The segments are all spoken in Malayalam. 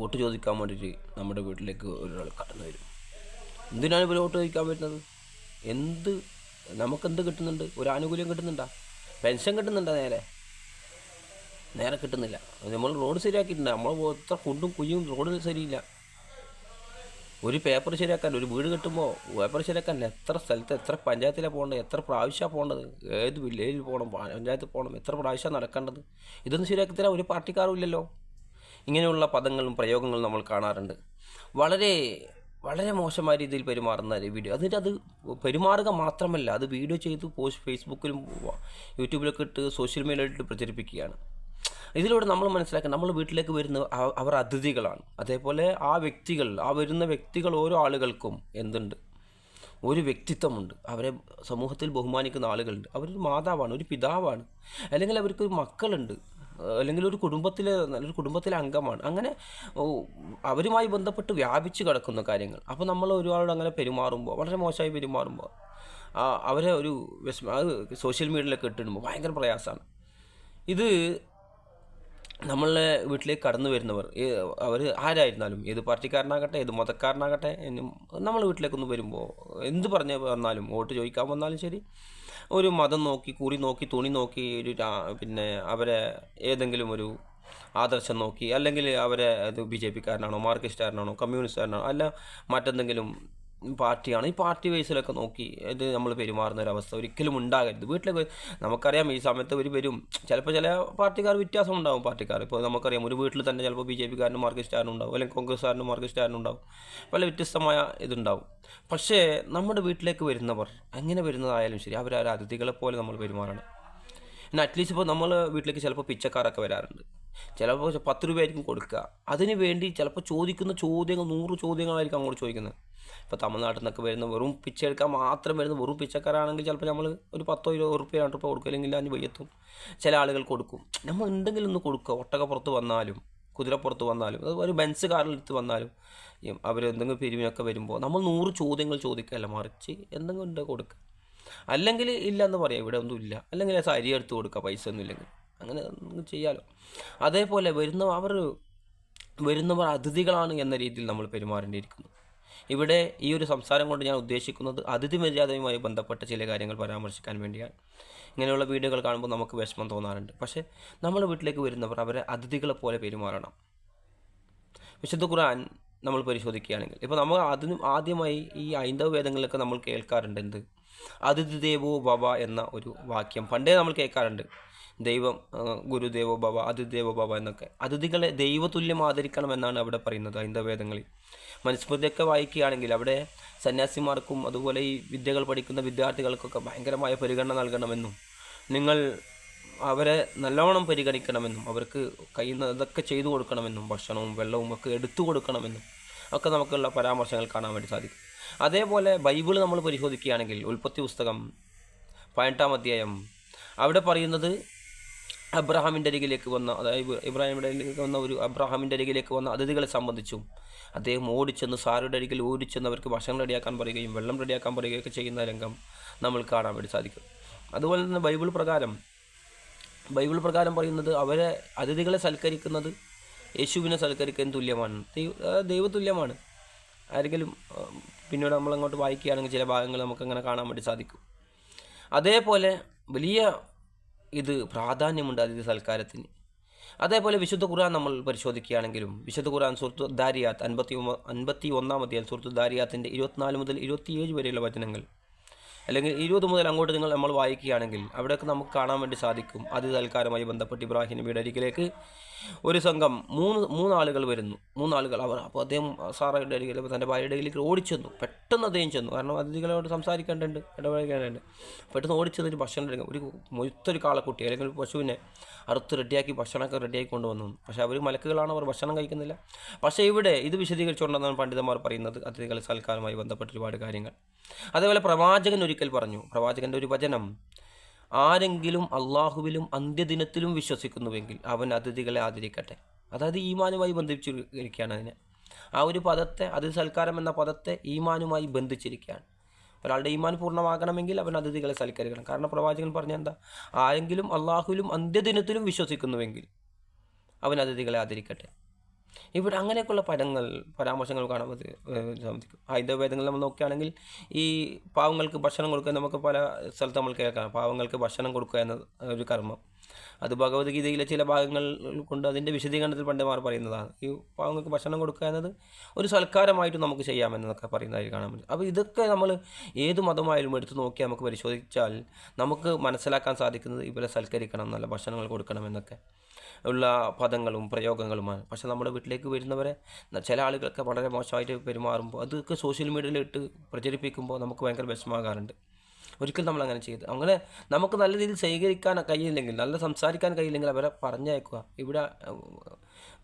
വോട്ട് ചോദിക്കാൻ വേണ്ടിയിട്ട് നമ്മുടെ വീട്ടിലേക്ക് ഒരാൾ കടന്നു വരും. എന്തിനാണ് ഇവർ വോട്ട് ചോദിക്കാൻ വരുന്നത്? എന്ത് നമുക്കെന്ത് കിട്ടുന്നുണ്ട്? ഒരു ആനുകൂല്യം കിട്ടുന്നുണ്ടോ? പെൻഷൻ കിട്ടുന്നുണ്ടോ നേരെ? നേരെ കിട്ടുന്നില്ല. നമ്മൾ റോഡ് ശരിയാക്കിയിട്ടുണ്ട്. നമ്മൾ എത്ര കുണ്ടും കുഴിയും റോഡ് ശരിയില്ല. ഒരു പേപ്പർ ശരിയാക്കാൻ ഒരു വീട് കിട്ടുമ്പോൾ പേപ്പർ ശരിയാക്കാൻ എത്ര സ്ഥലത്ത് എത്ര പഞ്ചായത്തിലാണ് പോകേണ്ടത്? എത്ര പ്രാവശ്യമാണ് പോകേണ്ടത്? ഏത് വില്ലേജിൽ പോകണം? പഞ്ചായത്തിൽ പോകണം? എത്ര പ്രാവശ്യമാണ് നടക്കേണ്ടത്? ഇതൊന്നും ശരിയാക്കി തരാൻ ഒരു പാർട്ടിക്കാരും ഇല്ലല്ലോ. ഇങ്ങനെയുള്ള പദങ്ങളും പ്രയോഗങ്ങളും നമ്മൾ കാണാറുണ്ട്. വളരെ വളരെ മോശമായ രീതിയിൽ പെരുമാറുന്ന വീഡിയോ അതിന്റെ അത് പെരുമാറുക മാത്രമല്ല അത് വീഡിയോ ചെയ്ത് പോസ്റ്റ് ഫേസ്ബുക്കിലും യൂട്യൂബിലൊക്കെ ഇട്ട് സോഷ്യൽ മീഡിയയിലിട്ട് പ്രചരിപ്പിക്കുകയാണ്. ഇതിലൂടെ നമ്മൾ മനസ്സിലാക്കുക നമ്മൾ വീട്ടിലേക്ക് വരുന്ന അവർ അതിഥികളാണ്. അതേപോലെ ആ വ്യക്തികൾ ആ വരുന്ന വ്യക്തികൾ ഓരോ ആളുകൾക്കും എന്തുണ്ട്? ഒരു വ്യക്തിത്വമുണ്ട്. അവരെ സമൂഹത്തിൽ ബഹുമാനിക്കുന്ന ആളുകളുണ്ട്. അവരൊരു മാതാവാണ് ഒരു പിതാവാണ്. അല്ലെങ്കിൽ അവർക്കൊരു മക്കളുണ്ട്. അല്ലെങ്കിൽ ഒരു കുടുംബത്തിലെ നല്ലൊരു കുടുംബത്തിലെ അംഗമാണ്. അങ്ങനെ അവരുമായി ബന്ധപ്പെട്ട് വ്യാപിച്ച് കിടക്കുന്ന കാര്യങ്ങൾ. അപ്പോൾ നമ്മൾ ഒരുപാട് അങ്ങനെ പെരുമാറുമ്പോൾ വളരെ മോശമായി പെരുമാറുമ്പോൾ അവരെ ഒരു വിഷമ സോഷ്യൽ മീഡിയയിലൊക്കെ ഇട്ടിടുമ്പോൾ ഭയങ്കര പ്രയാസമാണ്. ഇത് നമ്മളെ വീട്ടിലേക്ക് കടന്നു വരുന്നവർ അവർ ആരായിരുന്നാലും ഏത് പാർട്ടിക്കാരനാകട്ടെ ഏത് മതക്കാരനാകട്ടെ നമ്മളെ വീട്ടിലേക്കൊന്ന് വരുമ്പോൾ എന്ത് പറഞ്ഞ് വന്നാലും വോട്ട് ചോദിക്കാൻ വന്നാലും ശരി. ഒരു മതം നോക്കി കുറി നോക്കി തുണി നോക്കി ഒരു പിന്നെ അവരെ ഏതെങ്കിലും ഒരു ആദർശം നോക്കി അല്ലെങ്കിൽ അവരെ അത് ബി ജെ പിക്കാരനാണോ മാർക്സിസ്റ്റുകാരനാണോ കമ്മ്യൂണിസ്റ്റുകാരനാണോ അല്ല മറ്റെന്തെങ്കിലും പാർട്ടിയാണ്. ഈ പാർട്ടി വൈസിലൊക്കെ നോക്കി ഇത് നമ്മൾ പെരുമാറുന്ന ഒരു അവസ്ഥ ഒരിക്കലും ഉണ്ടാകരുത്. വീട്ടിലൊക്കെ നമുക്കറിയാം ഈ സമയത്ത് ഒരു വരും. ചിലപ്പോൾ ചില പാർട്ടിക്കാർ വ്യത്യാസം ഉണ്ടാവും പാർട്ടിക്കാർ. ഇപ്പോൾ നമുക്കറിയാം ഒരു വീട്ടിൽ തന്നെ ചിലപ്പോൾ ബി ജെ പിക്കാരനും മാർക്സിസ്റ്റുകാരനും ഉണ്ടാവും അല്ലെങ്കിൽ കോൺഗ്രസ്സുകാരനും മാർക്സിസ്റ്റുകാരനും ഉണ്ടാവും പല വ്യത്യസ്തമായ ഇതുണ്ടാവും. പക്ഷേ നമ്മുടെ വീട്ടിലേക്ക് വരുന്നവർ എങ്ങനെ വരുന്നതായാലും ശരി അവർ ആ അതിഥികളെ പോലെ നമ്മൾ പെരുമാറണം. പിന്നെ അറ്റ്ലീസ്റ്റ് ഇപ്പോൾ നമ്മൾ വീട്ടിലേക്ക് ചിലപ്പോൾ പിച്ചക്കാരൊക്കെ വരാറുണ്ട്. ചിലപ്പോൾ പത്ത് രൂപയായിരിക്കും കൊടുക്കുക. അതിന് വേണ്ടി ചിലപ്പോൾ ചോദിക്കുന്ന ചോദ്യങ്ങൾ നൂറ് ചോദ്യങ്ങളായിരിക്കും അങ്ങോട്ട് ചോദിക്കുന്നത്. ഇപ്പോൾ തമിഴ്നാട്ടിൽ നിന്നൊക്കെ വരുന്ന വെറും പിച്ച എടുക്കാൻ മാത്രം വരുന്ന വെറും പിച്ചക്കാരാണെങ്കിൽ ചിലപ്പോൾ നമ്മൾ ഒരു പത്തോ ഇരുപതോ റുപ്യ രണ്ട് റുപ്യ കൊടുക്കും അല്ലെങ്കിൽ അതിന് വയ്യത്തും. ചില ആളുകൾ കൊടുക്കും. നമ്മൾ എന്തെങ്കിലും ഒന്ന് കൊടുക്കുക. ഒട്ടകപ്പുറത്ത് വന്നാലും കുതിരപ്പുറത്ത് വന്നാലും ഒരു ബെൻസ് കാറിലെടുത്ത് വന്നാലും അവരെന്തെങ്കിലും പിരിവിനൊക്കെ വരുമ്പോൾ നമ്മൾ നൂറ് ചോദ്യങ്ങൾ ചോദിക്കുകയല്ല മറിച്ച് എന്തെങ്കിലും ഉണ്ട് കൊടുക്കുക. അല്ലെങ്കിൽ ഇല്ല എന്ന് പറയാം ഇവിടെ ഒന്നും ഇല്ല. അല്ലെങ്കിൽ അരി എടുത്ത് കൊടുക്കുക പൈസ ഒന്നും ഇല്ലെങ്കിൽ. അങ്ങനെ ചെയ്യാലോ. അതേപോലെ വരുന്ന അവർ വരുന്നവർ അതിഥികളാണ് എന്ന രീതിയിൽ നമ്മൾ പെരുമാറേണ്ടിയിരിക്കുന്നു. ഇവിടെ ഈ ഒരു സംസാരം കൊണ്ട് ഞാൻ ഉദ്ദേശിക്കുന്നത് അതിഥി മര്യാദയുമായി ബന്ധപ്പെട്ട ചില കാര്യങ്ങൾ പരാമർശിക്കാൻ വേണ്ടിയാണ്. ഇങ്ങനെയുള്ള വീഡിയോകൾ കാണുമ്പോൾ നമുക്ക് വിഷമം തോന്നാറുണ്ട്. പക്ഷേ നമ്മൾ വീട്ടിലേക്ക് വരുന്നവർ അവരെ അതിഥികളെ പോലെ പെരുമാറണം. വിശുദ്ധ ഖുർആൻ നമ്മൾ പരിശോധിക്കുകയാണെങ്കിൽ ഇപ്പോൾ നമ്മൾ അതിനും ആദ്യമായി ഈ ഐന്ദവ വേദങ്ങളിലൊക്കെ നമ്മൾ കേൾക്കാറുണ്ട് എന്ത്? അതിഥി ദേവോ ഭവ എന്ന ഒരു വാക്യം പണ്ടേ നമ്മൾ കേൾക്കാറുണ്ട്. ദൈവം ഗുരുദേവോ ഭവ അതിഥിദേവോ ഭവ എന്നൊക്കെ. അതിഥികളെ ദൈവതുല്യം ആദരിക്കണം എന്നാണ് അവിടെ പറയുന്നത് ഐന്ദവ വേദങ്ങളിൽ മനുസ്മൃതിയൊക്കെ വായിക്കുകയാണെങ്കിൽ അവിടെ സന്യാസിമാർക്കും അതുപോലെ ഈ വിദ്യകൾ പഠിക്കുന്ന വിദ്യാർത്ഥികൾക്കൊക്കെ ഭയങ്കരമായ പരിഗണന നൽകണമെന്നും നിങ്ങൾ അവരെ നല്ലവണ്ണം പരിഗണിക്കണമെന്നും അവർക്ക് കയ്യിൽ നിന്ന് ഇതൊക്കെ ചെയ്തു കൊടുക്കണമെന്നും ഭക്ഷണവും വെള്ളവും ഒക്കെ എടുത്തു കൊടുക്കണമെന്നും ഒക്കെ നമുക്കുള്ള പരാമർശങ്ങൾ കാണാൻ വേണ്ടി സാധിക്കും. അതേപോലെ ബൈബിൾ നമ്മൾ പരിശോധിക്കുകയാണെങ്കിൽ ഉൽപ്പത്തി പുസ്തകം പതിനെട്ടാം അധ്യായം അവിടെ പറയുന്നത് അബ്രഹാമിന്റെ അരികിലേക്ക് വന്ന അതായത് ഇബ്രാഹിമിന്റെ അരികിലേക്ക് വന്ന ഒരു അബ്രഹാമിന്റെ അരികിലേക്ക് വന്ന അതിഥികളെ സംബന്ധിച്ചും അദ്ദേഹം ഓടിച്ചെന്ന് സാറുടെ അരികിൽ ഓടിച്ചെന്ന് അവർക്ക് ഭക്ഷണം റെഡിയാക്കാൻ പറയുകയും വെള്ളം റെഡിയാക്കാൻ പറയുകയൊക്കെ ചെയ്യുന്ന രംഗം നമ്മൾ കാണാൻ വേണ്ടി സാധിക്കും. അതുപോലെ തന്നെ ബൈബിൾ പ്രകാരം ബൈബിൾ പ്രകാരം പറയുന്നത് അവരെ അതിഥികളെ സൽക്കരിക്കുന്നത് യേശുവിനെ സൽക്കരിക്കാൻ തുല്യമാണ്. ദൈവതുല്യമാണ്. ആരെങ്കിലും പിന്നീട് നമ്മളങ്ങോട്ട് വായിക്കുകയാണെങ്കിൽ ചില ഭാഗങ്ങൾ നമുക്കങ്ങനെ കാണാൻ വേണ്ടി സാധിക്കും. അതേപോലെ വലിയ ഇത് പ്രാധാന്യമുണ്ട് അതിഥി സൽക്കാരത്തിന്. അതേപോലെ വിശുദ്ധ ഖുർആൻ നമ്മൾ പരിശോധിക്കുകയാണെങ്കിലും വിശുദ്ധ ഖുർആൻ സുഹൃത്തു ദാരിയാത്ത് അൻപത്തി അൻപത്തി ഒന്നാം അധ്യായം സുഹൃത്തു ദാരിയാത്തിന്റെ ഇരുപത്തിനാല് മുതൽ ഇരുപത്തിയേഴ് വരെയുള്ള വചനങ്ങൾ. അല്ലെങ്കിൽ ഇരുപത് മുതൽ അങ്ങോട്ട് നിങ്ങൾ നമ്മൾ വായിക്കുകയാണെങ്കിൽ അവിടെയൊക്കെ നമുക്ക് കാണാൻ വേണ്ടി സാധിക്കും. അതിഥി സൽക്കാരമായി ബന്ധപ്പെട്ട് ഇബ്രാഹിം നബിയുടെ അരികിലേക്ക് ഒരു സംഘം മൂന്ന് മൂന്നാളുകൾ വരുന്നു. മൂന്നാളുകൾ അവർ അപ്പോൾ അദ്ദേഹം സാറയുടെ അരികിൽ തന്റെ ഭാര്യയുടെ അരികിലേക്ക് ഓടിച്ചെന്നു. പെട്ടെന്ന് അദ്ദേഹം ചെന്നു. കാരണം അതിഥികളോട് സംസാരിക്കേണ്ടതുണ്ട് ഇടപഴകേണ്ടതുണ്ട്. പെട്ടെന്ന് ഓടിച്ചെന്നിട്ട് ഭക്ഷണം എടുക്കാം ഒരു മുഴുത്തൊരു കാളക്കുട്ടി അല്ലെങ്കിൽ ഒരു പശുവിനെ അറുത്ത് റെഡിയാക്കി ഭക്ഷണമൊക്കെ റെഡിയാക്കി കൊണ്ടുവന്നു. പക്ഷേ അവർ മലക്കുകളാണ് അവർ ഭക്ഷണം കഴിക്കുന്നില്ല. പക്ഷേ ഇവിടെ ഇത് വിശദീകരിച്ചുകൊണ്ടെന്നാണ് പണ്ഡിതന്മാർ പറയുന്നത് അതിഥികൾ സൽക്കാരമായി ബന്ധപ്പെട്ട ഒരുപാട് കാര്യങ്ങൾ. അതേപോലെ പ്രവാചകൻ ഒരിക്കൽ പറഞ്ഞു പ്രവാചകന്റെ ഒരു വചനം ആരെങ്കിലും അള്ളാഹുവിലും അന്ത്യദിനത്തിലും വിശ്വസിക്കുന്നുവെങ്കിൽ അവൻ അതിഥികളെ ആദരിക്കട്ടെ. അതായത് ഈമാനുമായി ബന്ധിച്ചിരിക്കുകയാണ് അതിനെ. ആ ഒരു പദത്തെ അതിഥി സൽക്കാരം എന്ന പദത്തെ ഈമാനുമായി ബന്ധിച്ചിരിക്കുകയാണ്. ഒരാളുടെ ഈമാൻ പൂർണമാകണമെങ്കിൽ അവൻ അതിഥികളെ സൽക്കരിക്കണം. കാരണം പ്രവാചകൻ പറഞ്ഞ എന്താ? ആരെങ്കിലും അള്ളാഹുവിലും അന്ത്യദിനത്തിലും വിശ്വസിക്കുന്നുവെങ്കിൽ അവൻ അതിഥികളെ ആദരിക്കട്ടെ. ഇവിടെ അങ്ങനെയൊക്കെയുള്ള പദങ്ങൾ പരാമർശങ്ങൾ കാണാൻ സാധിക്കും. ഹൈന്ദവ വേദങ്ങൾ നമ്മൾ നോക്കുകയാണെങ്കിൽ ഈ പാവങ്ങൾക്ക് ഭക്ഷണം കൊടുക്കുക നമുക്ക് പല സ്ഥലത്ത് നമ്മൾ കേൾക്കാം. പാവങ്ങൾക്ക് ഭക്ഷണം കൊടുക്കുക എന്ന ഒരു കർമ്മം. അത് ഭഗവത്ഗീതയിലെ ചില ഭാഗങ്ങൾ കൊണ്ട് അതിന്റെ വിശദീകരണത്തിൽ പണ്ഡിമാർ പറയുന്നതാണ്. ഈ പാവങ്ങൾക്ക് ഭക്ഷണം കൊടുക്കുക എന്നത് ഒരു സൽക്കാരമായിട്ട് നമുക്ക് ചെയ്യാമെന്നൊക്കെ പറയുന്നതായി കാണാൻ പറ്റും. അപ്പോൾ ഇതൊക്കെ നമ്മൾ ഏത് മതമായാലും എടുത്തു നോക്കി നമുക്ക് പരിശോധിച്ചാൽ നമുക്ക് മനസ്സിലാക്കാൻ സാധിക്കുന്നത് ഇവരെ സൽക്കരിക്കണം നല്ല ഭക്ഷണങ്ങൾ കൊടുക്കണം എന്നൊക്കെ. ഉള്ള പദങ്ങളും പ്രയോഗങ്ങളുമാണ്. പക്ഷേ നമ്മുടെ വീട്ടിലേക്ക് വരുന്നവരെ ചില ആളുകളൊക്കെ വളരെ മോശമായിട്ട് പെരുമാറുമ്പോൾ അതൊക്കെ സോഷ്യൽ മീഡിയയിൽ ഇട്ട് പ്രചരിപ്പിക്കുമ്പോൾ നമുക്ക് ഭയങ്കര വിഷമാകാറുണ്ട് ഒരിക്കലും നമ്മൾ അങ്ങനെ ചെയ്ത് അങ്ങനെ നമുക്ക് നല്ല രീതിയിൽ സ്വീകരിക്കാൻ കഴിയില്ലെങ്കിൽ നല്ല സംസാരിക്കാൻ കഴിയില്ലെങ്കിൽ അവരെ പറഞ്ഞയക്കുക. ഇവിടെ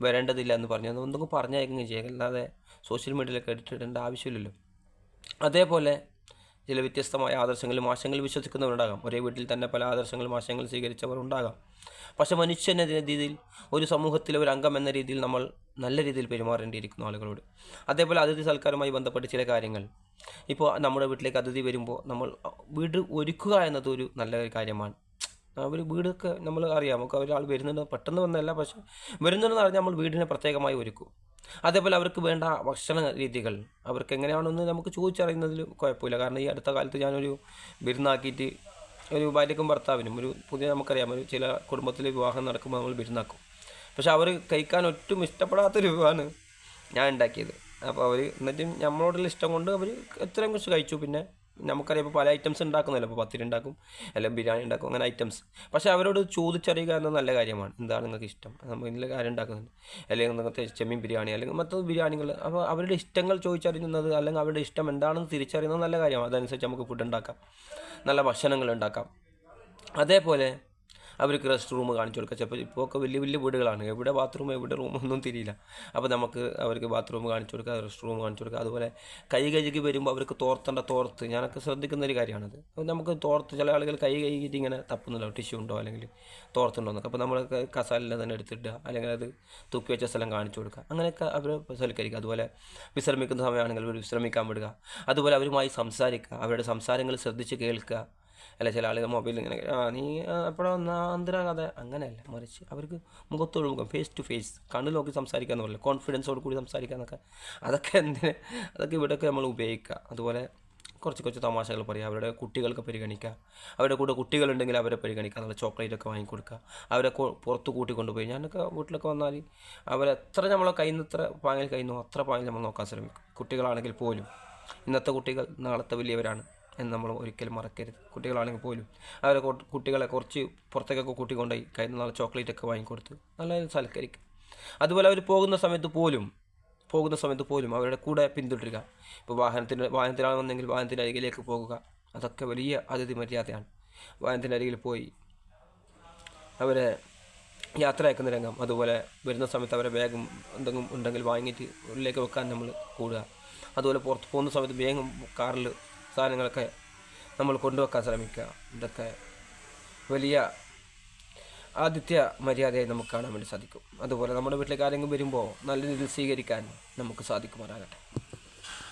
വരേണ്ടതില്ല എന്ന് പറഞ്ഞു എന്തെങ്കിലും പറഞ്ഞയക്കുകയും ചെയ്യുക അല്ലാതെ സോഷ്യൽ മീഡിയയിലൊക്കെ ഇട്ടിടേണ്ട ആവശ്യമില്ലല്ലോ. അതേപോലെ ചില വ്യത്യസ്തമായ ആദർശങ്ങളും ആശയങ്ങളിൽ വിശ്വസിക്കുന്നവരുണ്ടാകാം. ഒരേ വീട്ടിൽ തന്നെ പല ആദർശങ്ങളും ആശയങ്ങളും സ്വീകരിച്ചവർ ഉണ്ടാകാം. പക്ഷെ മനുഷ്യൻ എന്ന രീതിയിൽ ഒരു സമൂഹത്തിലെ ഒരു അംഗം എന്ന രീതിയിൽ നമ്മൾ നല്ല രീതിയിൽ പെരുമാറേണ്ടിയിരിക്കുന്നു ആളുകളോട്. അതേപോലെ അതിഥി സൽക്കാരവുമായി ബന്ധപ്പെട്ട് ചില കാര്യങ്ങൾ. ഇപ്പോൾ നമ്മുടെ വീട്ടിലേക്ക് അതിഥി വരുമ്പോൾ നമ്മൾ വീട് ഒരുക്കുക എന്നത് ഒരു നല്ല കാര്യമാണ്. അവർ വീടൊക്കെ നമ്മൾ അറിയാം. നമുക്ക് ഒരാൾ വരുന്നുണ്ട് പെട്ടെന്ന് വന്നതല്ല പക്ഷേ വരുന്നുണ്ടെന്ന് പറഞ്ഞാൽ നമ്മൾ വീടിനെ പ്രത്യേകമായി ഒരുക്കും. അതേപോലെ അവർക്ക് വേണ്ട ഭക്ഷണ രീതികൾ. അവർക്ക് എങ്ങനെയാണെന്ന് നമുക്ക് ചോദിച്ചറിയുന്നതിൽ കുഴപ്പമില്ല. കാരണം ഈ അടുത്ത കാലത്ത് ഞാനൊരു വിരുന്നാക്കിയിട്ട് ഒരു ഭാര്യക്കും ഭർത്താവിനും ഒരു പുതിയ നമുക്കറിയാം ഒരു ചില കുടുംബത്തിൽ വിവാഹം നടക്കുമ്പോൾ നമ്മൾ വിരുന്നാക്കും. പക്ഷെ അവർ കഴിക്കാൻ ഒട്ടും ഇഷ്ടപ്പെടാത്തൊരു വിവാഹമാണ് ഞാൻ ഉണ്ടാക്കിയത്. അപ്പോൾ അവർ എന്നിട്ടും നമ്മളോടുള്ള ഇഷ്ടം കൊണ്ട് അവർ എത്രയും കുറച്ച് കഴിച്ചു. പിന്നെ നമുക്കറിയാം ഇപ്പോൾ പല ഐറ്റംസ് ഉണ്ടാക്കുന്നല്ലോ ഇപ്പോൾ പത്തിരി ഉണ്ടാക്കും അല്ലെങ്കിൽ ബിരിയാണി ഉണ്ടാക്കും അങ്ങനെ ഐറ്റംസ് പക്ഷേ അവരോട് ചോദിച്ചറിയുക എന്നത് നല്ല കാര്യമാണ്. എന്താണ് നിങ്ങൾക്ക് ഇഷ്ടം? ഇതിൽ കാര്യം ഉണ്ടാക്കുന്നുണ്ട്. അല്ലെങ്കിൽ നിങ്ങൾക്ക് ചെമ്മീൻ ബിരിയാണി അല്ലെങ്കിൽ മറ്റു ബിരിയാണികൾ. അപ്പോൾ അവരുടെ ഇഷ്ടങ്ങൾ ചോദിച്ചറിയുന്നത് അല്ലെങ്കിൽ അവരുടെ ഇഷ്ടം എന്താണെന്ന് തിരിച്ചറിയുന്നത് നല്ല കാര്യമാണ്. അതനുസരിച്ച് നമുക്ക് ഫുഡ് ഉണ്ടാക്കാം. നല്ല ഭക്ഷണങ്ങൾ ഉണ്ടാക്കാം. അതേപോലെ അവർക്ക് റെസ്റ്റ് റൂം കാണിച്ചു കൊടുക്കുക ചിലപ്പോൾ ഇപ്പോൾ ഒക്കെ വലിയ വലിയ വീടുകളാണ്. എവിടെ ബാത്റൂം എവിടെ റൂമൊന്നും തിരിയില്ല. അപ്പോൾ നമുക്ക് അവർക്ക് ബാത്റൂം കാണിച്ചു കൊടുക്കുക റെസ്റ്റ് റൂം കാണിച്ചു കൊടുക്കുക അതുപോലെ കൈ കഴുകി വരുമ്പോൾ അവർക്ക് തോർത്തേണ്ട തോർത്ത് ഞാനൊക്കെ ശ്രദ്ധിക്കുന്ന ഒരു കാര്യമാണത്. അപ്പോൾ നമുക്ക് തോർത്ത് ചില ആളുകൾ കൈ കഴുകിയിട്ട് ഇങ്ങനെ തപ്പുന്നില്ല. ടിഷ്യൂ ഉണ്ടോ അല്ലെങ്കിൽ തോർത്തുണ്ടോ എന്നൊക്കെ. അപ്പോൾ നമ്മൾ കസാലിൽ തന്നെ എടുത്തിടുക. അല്ലെങ്കിൽ അത് തൂക്കി വെച്ച സ്ഥലം കാണിച്ചു കൊടുക്കുക. അങ്ങനെയൊക്കെ അവർ സൽക്കരിക്കുക അതുപോലെ വിശ്രമിക്കുന്ന സമയമാണെങ്കിൽ അവർ വിശ്രമിക്കാൻ വിടുക. അതുപോലെ അവരുമായി സംസാരിക്കുക. അവരുടെ സംസാരങ്ങൾ ശ്രദ്ധിച്ച് കേൾക്കുക. അല്ല ചില ആളുകൾ മൊബൈലിൽ ഇങ്ങനെ ആ നീ എപ്പോഴാ എന്തിനാ കഥ അങ്ങനെയല്ല മറിച്ച് അവർക്ക് മുഖത്തോട് മുഖം ഫേസ് ടു ഫേസ് കണ്ണു നോക്കി സംസാരിക്കാന്ന് പറയില്ല? കോൺഫിഡൻസോട് കൂടി സംസാരിക്കാന്നൊക്കെ അതൊക്കെ എന്തിന്? അതൊക്കെ ഇവിടെയൊക്കെ നമ്മൾ ഉപയോഗിക്കുക. അതുപോലെ കുറച്ച് കുറച്ച് തമാശകൾ പറയുക അവരുടെ കുട്ടികൾക്ക് പരിഗണിക്കുക. അവരുടെ കൂടെ കുട്ടികളുണ്ടെങ്കിൽ അവരെ പരിഗണിക്കുക നല്ല ചോക്ലേറ്റ് ഒക്കെ വാങ്ങിക്കൊടുക്കുക അവരെ പുറത്ത് കൂട്ടിക്കൊണ്ടുപോയി ഞാനൊക്കെ വീട്ടിലൊക്കെ വന്നാൽ അവരെ എത്ര നമ്മളെ കയ്യിൽ നിന്ന് എത്ര പാങ്ങിൽ കഴിയുന്നു അത്ര പാങ്ങിൽ നമ്മൾ നോക്കാൻ ശ്രമിക്കും. കുട്ടികളാണെങ്കിൽ പോലും ഇന്നത്തെ കുട്ടികൾ നാളത്തെ വലിയവരാണ്. എന്ന് നമ്മൾ ഒരിക്കലും മറക്കരുത്. കുട്ടികളാണെങ്കിൽ പോലും അവരെ കുട്ടികളെ കുറച്ച് പുറത്തേക്കൊക്കെ കൂട്ടിക്കൊണ്ടായി കയ്യിൽ നിന്ന് നാളെ ചോക്ലേറ്റ് ഒക്കെ വാങ്ങിക്കൊടുത്ത് നല്ല സൽക്കരിക്കുക. അതുപോലെ അവർ പോകുന്ന സമയത്ത് പോലും പോകുന്ന സമയത്ത് പോലും അവരുടെ കൂടെ പിന്തുടരുക. ഇപ്പോൾ വാഹനത്തിന് വാഹനത്തിലാണ് വന്നെങ്കിൽ വാഹനത്തിന്റെ അരികിലേക്ക് പോകുക. അതൊക്കെ വലിയ അതിഥി മര്യാദയാണ്. വാഹനത്തിന്റെ അരികിൽ പോയി അവരെ യാത്ര അയക്കുന്ന രംഗം. അതുപോലെ വരുന്ന സമയത്ത് അവരെ ബാഗും എന്തെങ്കിലും ഉണ്ടെങ്കിൽ വാങ്ങിയിട്ട് ഉള്ളിലേക്ക് വെക്കാൻ നമ്മൾ കൂടുക. അതുപോലെ പുറത്ത് പോകുന്ന സമയത്ത് വേഗം കാറിൽ സാധനങ്ങളൊക്കെ നമ്മൾ കൊണ്ടുവെക്കാൻ ശ്രമിക്കുക. ഇതൊക്കെ വലിയ ആതിഥ്യ മര്യാദയായി നമുക്ക് കാണാൻ വേണ്ടി സാധിക്കും. അതുപോലെ നമ്മുടെ വീട്ടിലേക്ക് ആരെങ്കിലും വരുമ്പോൾ നല്ല രീതിയിൽ സ്വീകരിക്കാൻ നമുക്ക് സാധിക്കുമാറാകട്ടെ.